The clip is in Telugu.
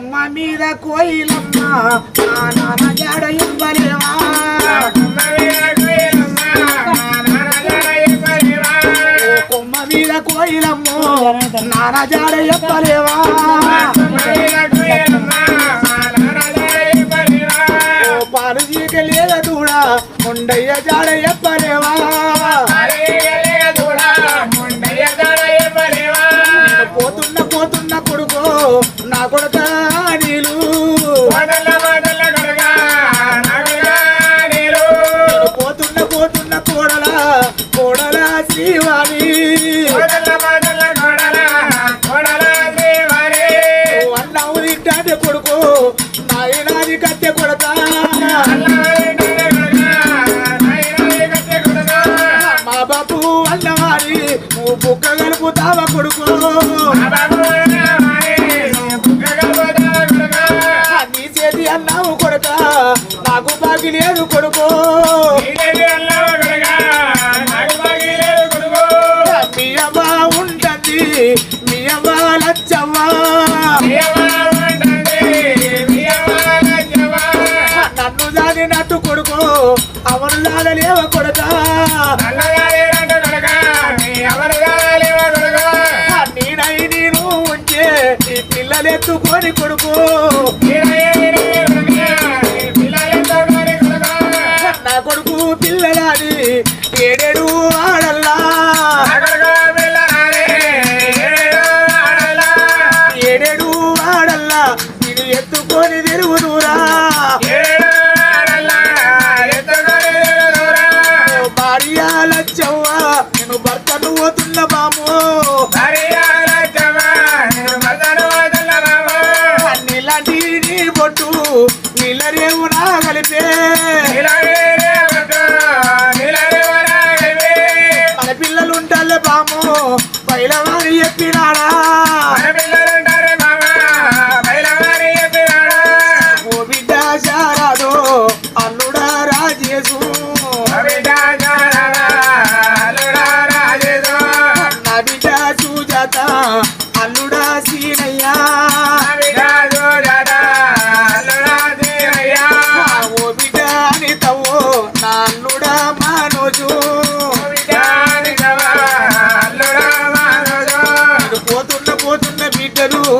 కొమ్మ మీద కోయిలమ్మ నాన్న జాడ ఇవ్వలేవా కొమ్మ మీద కోయిలమ్మో నాన్న జాడ ఇవ్వలేవా. ఓ పాలు చీక లేద ముండయ్య జాడ చెప్పలేవా పోతున్న కొడుకు నా కొడుక నీళ్ళు పోతున్న పోతున్న కోడల కోడల శ్రీవాణి. కొడుకు నాయనాది కత్తె మా బాబు అన్నవారి నువ్వు బుక్క కలుపుతావా కొడుకు? లేదు కొడుకు. మీ అమ్మ ఉంటుంది మీ అమ్మ లచ్చమ్మ నన్ను జాడినట్టు కొడుకు అవను జాడలేవ కొడుక. నేనై నేను ఉంటే నీ పిల్లలెత్తుకొని కొడుకు. పిల్లలాడి ఏడేడు ఆడల్లా. ఏడేడు ఆడల్లా. ఇది ఎత్తుకొని తిరుగుదురా. భార్య లచ్చవ్వ నేను భర్త నువ్వుతున్న బాము. బాము బయలవారి ఎప్పినాడా ఓ బిడ్డ జారాదు అల్లుడా రాజేసు నా బిడ్డ చూజాత అల్లుడా ಇದ್ದರು